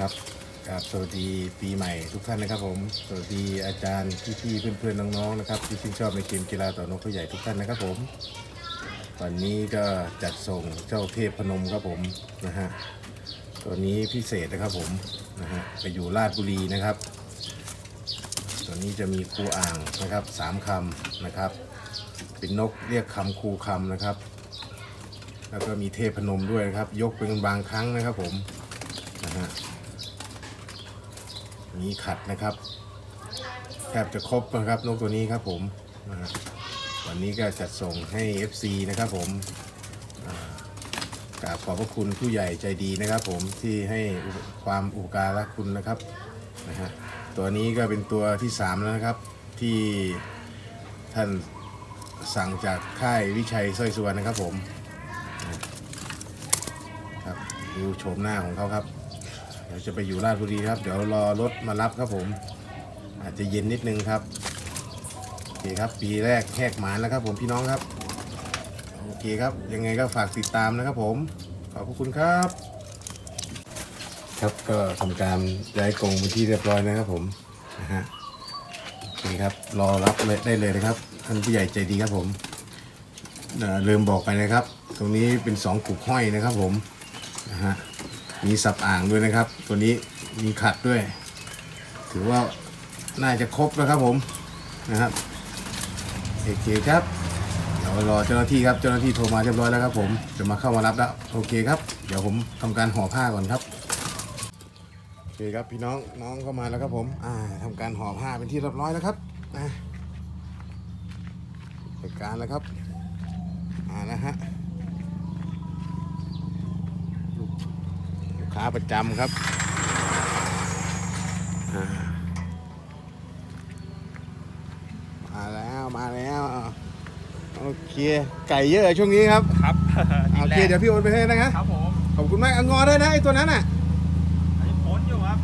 ครับครับสวัสดีปีใหม่ทุกท่านนะครับผมสวัสดีอาจารย์พี่ๆเพื่อนๆน้องๆนะครับที่ชื่นชอบในเกมกีฬาต่อนกเขาใหญ่ทุกท่านนะครับผมวันนี้ก็จัดส่งเจ้าเทพพนมครับผมนะฮะตัวนี้พิเศษนะครับผมนะฮะไปอยู่ราชบุรีนะครับ ตัวนี้จะมีครูอ่างนะครับสามคำนะครับเป็นนกเรียกคำครูคำนะครับ แล้วก็มีเทพพนมด้วยนะครับ ยกเป็นบางครั้งนะครับผมนะฮะ มีขัดนะครับแทบจะครบนะครับนกตัวนี้ครับผมวันนี้ก็จัดส่งให้ FC นะครับผมกราบขอบพระคุณผู้ใหญ่ใจดีนะครับผมที่ให้ความอุปการะคุณนะครับนะฮะตัวนี้ก็เป็นตัวที่ 3 แล้วนะครับ ที่ท่านสั่งจากค่ายวิชัยสร้อยสุวรรณนะครับผมครับดูโฉมหน้าของเขาครับ ดี๋ยวจะไปอยู่ราชบุรีครับ เดี๋ยวรอรถมารับครับผม อาจจะเย็นนิดนึงครับโอเคครับ ปีแรกแหกหมานแล้วครับผมพี่น้องครับโอเคครับ ยังไงก็ฝากติดตามนะครับผม ขอบคุณครับ ครับก็ทำการย้ายกรงเป็นที่เรียบร้อยนะครับผมนะฮะโอเคครับรอรับเลยได้เลยนะครับท่านผู้ใหญ่ใจดีครับผมเลืมบอกไปนะครับ ตรงนี้เป็นสองกุกห้อยนะครับผมนะฮะ มีสับอ่างด้วยนะครับ ตัวนี้มีขัดด้วย ถือว่าน่าจะครบแล้วครับผมนะครับโอเคครับเดี๋ยวรอเจ้าหน้าที่ครับเจ้าหน้าที่โทรมาเรียบร้อยแล้วครับ ผมจะมาเข้ามารับแล้วโอเคครับ เดี๋ยวผมทำการห่อผ้าก่อนครับโอเคครับพี่น้องน้องเข้ามาแล้วครับผมอ่าทำการห่อผ้าเป็นที่เรียบร้อยแล้วครับนะจัดการแล้วครับอ่านะฮะ ลูก ค้าประจำครับอ่ามาแล้วมาแล้วโอเคไก่เยอะช่วงนี้ครับครับโอเคเดี๋ยวพี่โอนไปให้นะครับครับผมขอบคุณมากเอางอได้นะไอ้ตัวนั้นน่ะอันนี้พ้นอยู่ครับ